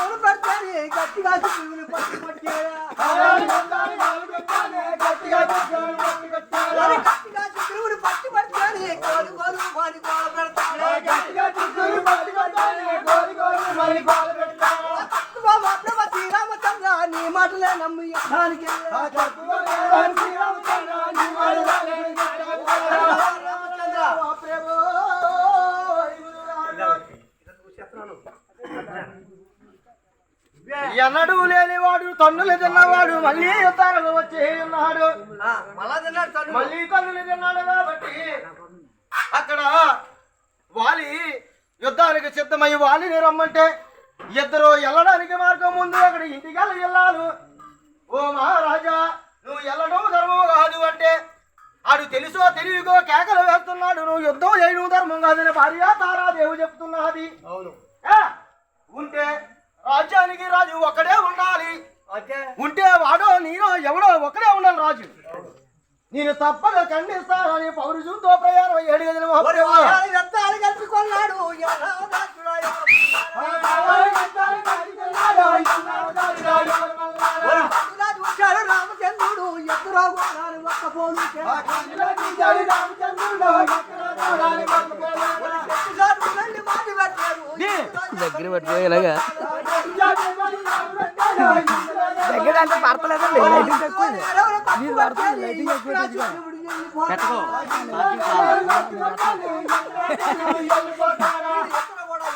పూలు పడతాని గట్టిగా పువ్వులు పట్టి పట్టేరా మరి గట్టిగా పువ్వులు పట్టి పడతాని కోలు కోలు వాడి కోల పెడతాడు తక్కువ మాత్రమ శ్రీరామచంద్ర నీ మాటలే నమ్మి యుద్ధానికి రామచంద్ర ఎన్నడూ లేనివాడు తన్నులు తిన్నవాడు మళ్ళీ యుద్ధాలకు వచ్చి ఉన్నాడు. మళ్ళా తన్నులు. తిన్నాడు కాబట్టి అక్కడ వాలి యుద్ధానికి సిద్ధమై వాలిని రమ్మంటే ఇద్దరు వెళ్ళడానికి మార్గం ముందు అక్కడ ఇంటికి వెళ్ళాలి. ఓ మహారాజా నువ్వు వెళ్ళడం ధర్మం కాదు అంటే ఆడు తెలుసో తెలియకో కేకలు వేస్తున్నాడు. నువ్వు యుద్ధం చేయడం ధర్మం కాదని భార్య తారాదేవి చెప్తున్నది. అవును? ఉంటే రాజ్యానికి రాజు ఒక్కడే ఉండాలి. ఉంటే వాడో నేనో ఎవడో ఒకడే ఉండాలి రాజు. నేను తప్పక ఖండిస్తానని పౌరుషంతో ప్రయాణం ఏడు గదిన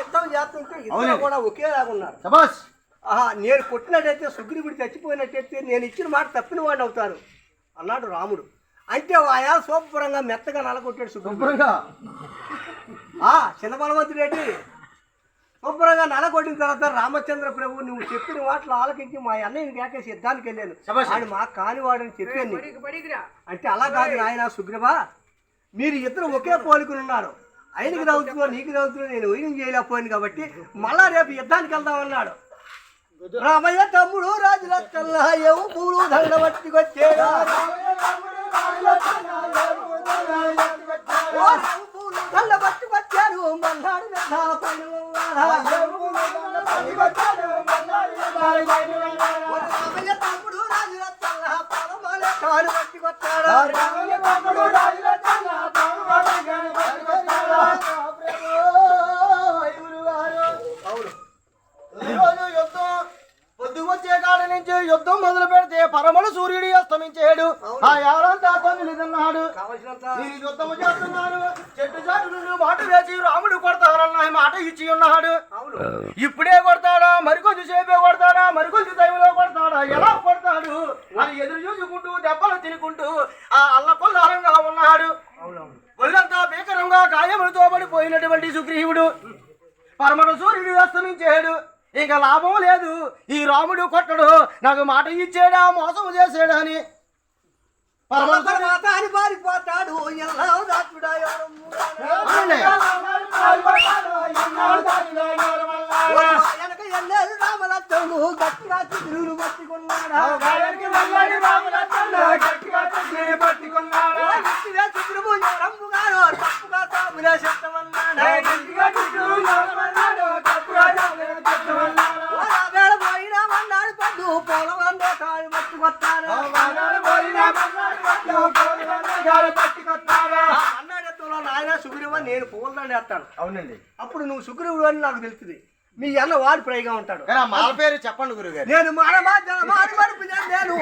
యుద్ధం చేస్తుంటే ఇద్దరు. కూడా ఒకేలాగా ఉన్నారు ఆహా నేను కొట్టినట్టయితే సుగ్రీవుడు చచ్చిపోయినట్టయితే నేను ఇచ్చిన మాట తప్పిన వాడిని అవుతాను అన్నాడు రాముడు అంటే ఆయా శుభ్రంగా మెత్తగా నలగొట్టాడు సుగ్రీవుడు శుభ్రంగా ఆ చిన్న బలవంతుడేంటి శుభ్రంగా నలగొట్టిన తర్వాత రామచంద్ర ప్రభు నువ్వు చెప్పిన మాటలు ఆలకించి మా అన్నయ్యని కేకేసి యుద్ధానికి వెళ్ళాను. ఆయన మా కానివాడని చెప్పాను. అంటే అలా కాదు నాయన సుగ్రీవా మీరు ఇద్దరు ఒకే పోలికలు ఉన్నారు. ఆయనకి తగ్గుతుందో నీకు తగ్గుతుందో నేను ఊహించి చేయలేకపోయాను కాబట్టి మళ్ళా రేపు యుద్ధానికి వెళ్దామన్నాడు రామయ్య తమ్ముడు రాజుల కల్లా ఏవు పూలు దండ పట్టుకొచ్చేడా వచ్చే కాడ నుంచి యుద్ధం మొదలు పెడితే పరమడు సూర్యుడు అస్తమించాడు. ఆ యారంతా కావలసినంత నేను యుద్ధము చేస్తున్నాను చెట్టు చాటు నుండి మాట వేసి రాముడు కొడతానన్న మాట ఇచ్చి ఉన్నాడు. అవును. ఇప్పుడే కొడతాడా? మరికొద్ది సేపే కొడతాడా? మరికొద్ది టైంలో కొడతాడా? ఎలా కొడతాడు? అని ఎదురు చూసుకుంటూ దెబ్బలు తినుకుంటూ ఆ అల్లకొల్లారంగా ఉన్నాడు. ఒళ్ళంతా భీకరంగా గాయములతో పడిపోయినటువంటి సుగ్రీవుడు. పరమడు సూర్యుడు అస్తమించాడు. ఇక లాభం లేదు. ఈ రాముడు కొట్టడు. నాకు మాట ఇచ్చాడా మోసం తర్వాత అని. పారిపోతాడు. రామలక్ష్మణుడు గట్టిగా పట్టుకున్నాడా అన్న వాడు ప్రైగా ఉంటాడు. మాల పేరు చెప్పండి గురుగారు. నేను జనమాని మరుపు నేను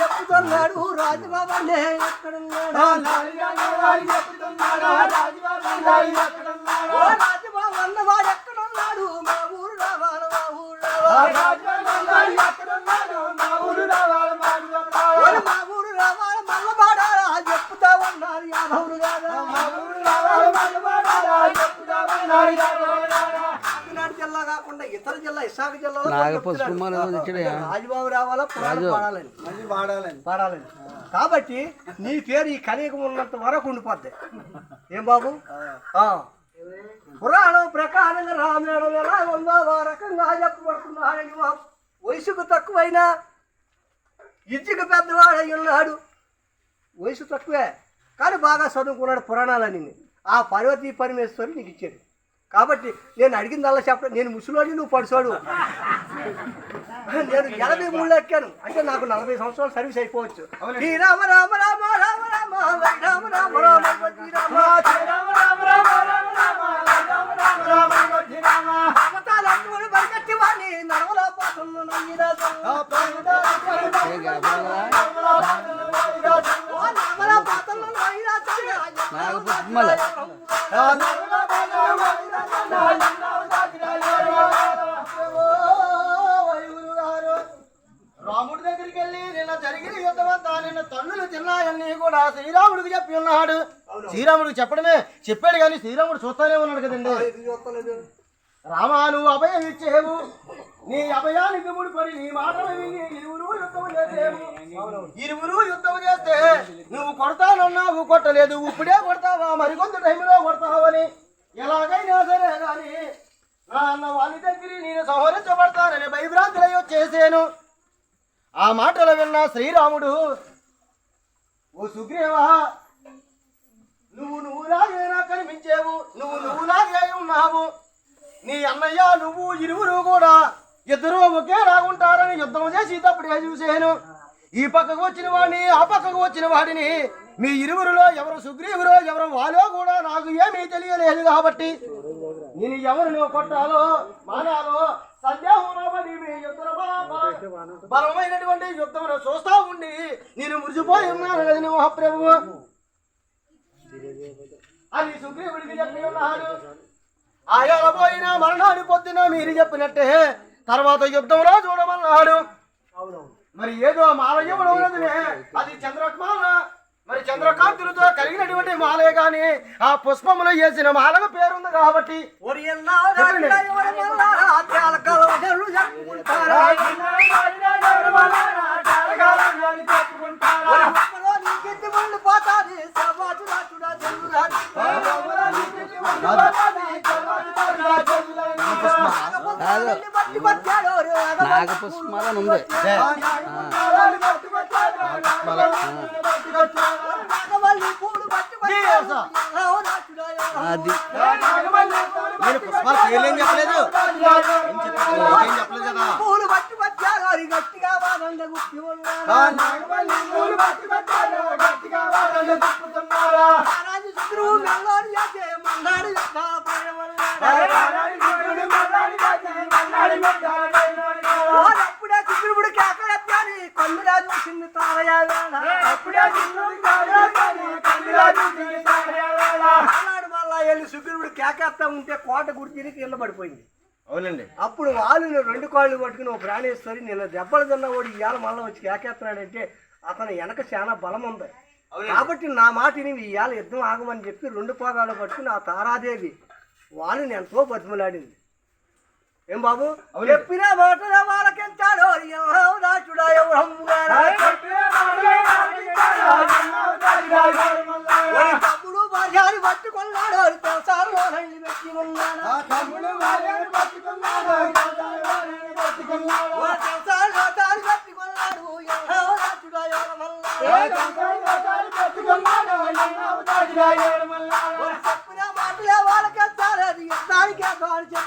చెప్పుతున్నాడు రాజబాబానే రాజబాబు అన్నవాడు ఎక్కడున్నాడు మా ఊరు రావాలి మా ఊరు రావాలి? ఇతర జిల్లా విశాఖ జిల్లాలో. రాజుబాబు రావాలా పురాణం. పాడాలని. మళ్ళీ పాడాలని. పాడాలని. కాబట్టి నీ పేరు ఈ కనీకం ఉన్నంత వరకు ఉండిపోద్ది. ఏం బాబు? ఆ. పురాణం ప్రకారంగా రామాయణం ఎలా ఉందో ఆ రకంగా చెప్పబడుతున్నాడని మా వయసుకు తక్కువైనా ఇజ్జికి పెద్దవాడై ఉన్నాడు. వయసు తక్కువే. కానీ బాగా చదువుకున్నాడు పురాణాలని ఆ పార్వతీ పరమేశ్వరి నీకు ఇచ్చాడు. కాబట్టి నేను అడిగిందల్లా చెప్ప నేను ముసలోని నువ్వు పడుసోడు నేను ఎనభై మూడు ఎక్కాను అంటే నాకు నలభై సంవత్సరాలు సర్వీస్ అయిపోవచ్చు శ్రీరామ రామ రామ రామ రామ రామ రామ రామ శ్రీరామ శ్రీరాముడికి చెప్పి ఉన్నాడు. శ్రీరాముడికి చెప్పడమే. చెప్పాడు కానీ శ్రీరాముడు చూస్తానే ఉన్నాడు కదండి. ఇది చూస్తలేదు. రామా నువ్వు అభయం ఇచ్చేవు. నీ అభయానికి ముడిపడి నీ మాటలు విని ఇరువురు యుద్ధం చేసేవు. ఇరువురు యుద్ధం చేస్తే నువ్వు కొడతానన్నావు కొట్టలేదు. ఇప్పుడే కొడతావా? మరికొంత టైంలో కొడతావని. ఎలాగైనా సరే కానీ నా అన్న వాళ్ళ దగ్గర నేను సంహరించబడతానని భయభ్రాంతులై వచ్చేసాను ఆ మాటలు విన్న శ్రీరాముడు ఓ సుగ్రీవా నువ్వు నువ్వులాగేనా కనిపించేవు నువ్వు నువ్వులాగే ఉన్నావు. నీ అన్నయ్య నువ్వు ఇరువురు కూడా ఇద్దరు ఒకేలాగుంటారని యుద్ధం చేసి తప్పుడే చూశాను. ఈ పక్కకు వచ్చిన వాడిని ఆ పక్కకు వచ్చిన వాడిని మీ ఇరువురులో ఎవరు సుగ్రీవురో ఎవరు వాలో కూడా నాకు ఏమీ తెలియలేదు కాబట్టి నేను ఎవరిని కొట్టాలో మానాలో బలమైనటువంటి యుద్ధం చూస్తా ఉండి నేను మురిసిపోయి ఉన్నాను కదా నీ మహాప్రభు అని సుగ్రీవుడికి చెప్పి ఉన్నాడు. ఆయన పోయిన మరణాన్ని పొద్దున మీరు చెప్పినట్టే తర్వాత యుద్ధంలో చూడమన్నాడు. మరి ఏదో ఉన్నదిలే అది చంద్రమాల మరి చంద్రకాంతులతో కలిగినటువంటి మాలే గాని ఆ పుష్పములో వేసిన మాలకు పేరుంది కాబట్టి ఒరి ఎన్నారా పూలు బట్టి పట్టాడు అది గట్టిగా గుప్పి రాజు చేసే అప్పుడే శుక్రుడు కేకలెత్తాని కన్నురాజు చిన్ని మళ్ళా వెళ్ళి శుక్రుడు కేకేస్తా ఉంటే కోట గుర్తిని కింద పడిపోయింది. అవునండి. అప్పుడు వాళ్ళు రెండు కాళ్ళు పట్టుకుని ఒక ప్రాణేశ్వరి నిన్న దెబ్బలు తిన్నవాడు ఇవాళ మళ్ళీ వచ్చి కేకేస్తున్నాడంటే అతను వెనక చాలా బలం ఉంది. కాబట్టి నా మాటిని ఇవాళ యుద్ధం ఆగమని చెప్పి రెండు పోగాలు పట్టుకుని ఆ తారాదేవి వాళ్ళని ఎంతో బతిమలాడింది. ఏం బాబు? చెప్పిన మాటల వాళ్ళకెంచాడు రాచుడా తమ్ముడు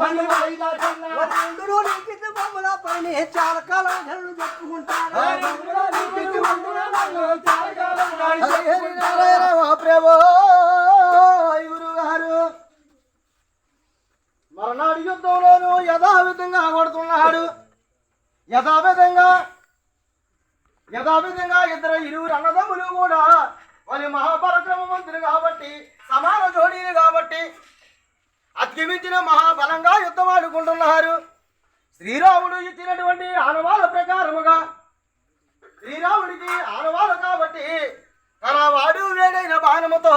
వైరాజు నీకిద్ద బొమ్మల పైన చాలా కాలం చెప్పుకుంటారు మరనాడు యుద్ధంలోనూ యథావిధంగా కొడుతున్నాడు. యథావిధంగా యథావిధంగా ఇద్దరు ఇరువురు అన్నదమ్ములు కూడా వాళ్ళు మహాపరక్రమవంతులు కాబట్టి సమాన జోడీలు కాబట్టి అతిమించిన మహాబలంగా యుద్ధం ఆడుకుంటున్నారు. శ్రీరాముడు ఇచ్చినటువంటి ఆనవాల ప్రకారముగా. శ్రీరాముడికి ఆనవాలు కాబట్టి తన వాడు వేడైన బాణముతో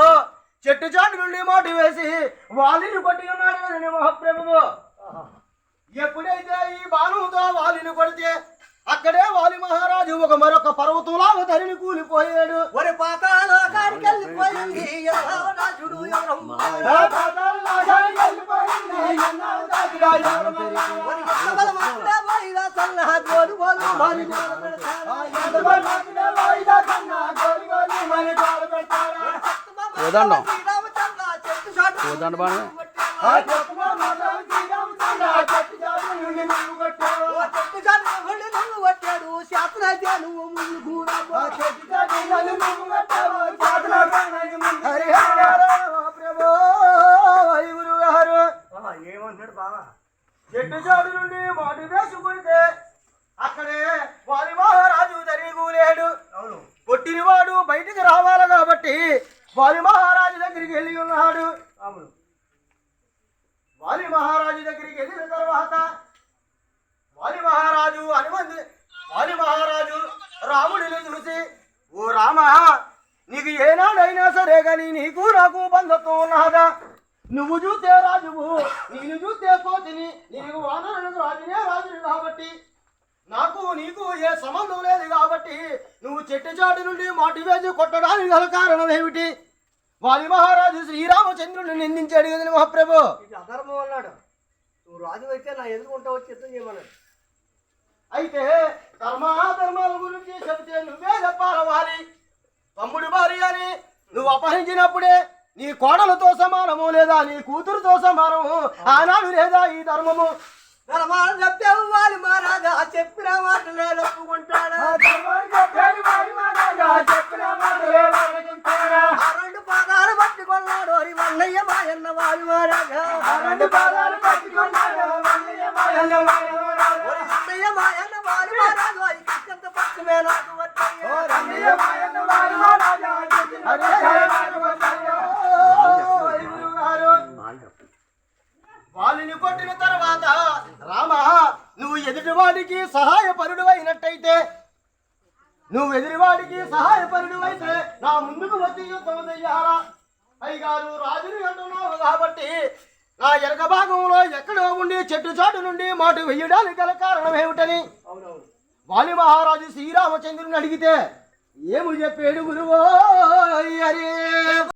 చెట్టు చాటు నుండి మోటి వేసి వాలిని కొట్టి ఉన్నాడు మహాప్రభువు. ఎప్పుడైతే ఈ బాణంతో వాలిని కొడితే అక్కడే వాలి మహారాజు ఒక మరొక పర్వతంలాగా ధరిని కూలిపోయాడు. ఒరే పాతాళాకానికి వెళ్ళిపోయింది? ఆ పాతాళలోకానికి కోదండం. శ్రీరామచంద్ర చెట్టు చాటు కోదండ బాణమే. ఓ చెట్టు చాటు వెళ్ళి నువ్వు కొట్టాడు శాతనైతే నువ్వు ముందు కూడా ఏమంటున్నాడు బావా? చెట్టు చాడు నుండి మాటి వేసుకుంటే అక్కడే వారి మహారాజు జరిగూలేడు అవును కొట్టినవాడు బయటికి రావాలి కాబట్టి వారి మహారాజు దగ్గరికి వెళ్ళి ఉన్నాడు అవును వాలి మహారాజు దగ్గరికి వెళ్ళిన తర్వాత వాలి మహారాజు హనుమంతు వాలి మహారాజు రాముడిని చూసి ఓ రామ నీకు ఏనాడైనా సరే గాని నీకు నాకు బంధత్వం ఉన్నదా నువ్వు చూస్తే రాజువు నేను చూస్తే కోతిని నీకు వానరులకు రాజునే రాజుని కాబట్టి నాకు నీకు ఏ సంబంధం లేదు కాబట్టి నువ్వు చెట్టు చాటు నుండి మాటి వేసి కొట్టడానికి గల కారణం ఏమిటి వాలి మహారాజు శ్రీరామచంద్రుని నిందించాడు ఇది అధర్మం అన్నాడు. నువ్వు రాజు అయితే నా ఎదుర్కొంటావు చిత్తం చేయమన్నాడు. అయితే ధర్మాధర్మాల గురించి చెబితే నువ్వే చెప్పాలవాలి తమ్ముడు భార్య అని నువ్వు అపహరించినప్పుడే నీ కోడలతో సమానము లేదా నీ కూతురుతో సమానము ఆనాడు లేదా ఈ ధర్మము? ధర్మాలు చెప్తే ఇవ్వాలి మహారాజా చెప్పిన మాటలే ఒప్పుకుంటాడా ఆ ఎదుటివాడికి సహాయపరుడు అయినట్టయితే నువ్వు ఎదుటివాడికి సహాయపరుడు అయితే నా ముందుకు వచ్చి యుద్ధం చెయ్యాలా? పైగారు రాజుని అంటున్నావు కాబట్టి నా ఎనక భాగంలో ఎక్కడో ఉండి చెట్టు చాటు నుండి మాటు వెయ్యడానికి గల కారణం ఏమిటని? వాలి మహారాజు శ్రీరామచంద్రుని అడిగితే ఏమి చెప్పాడు గురువో అరే?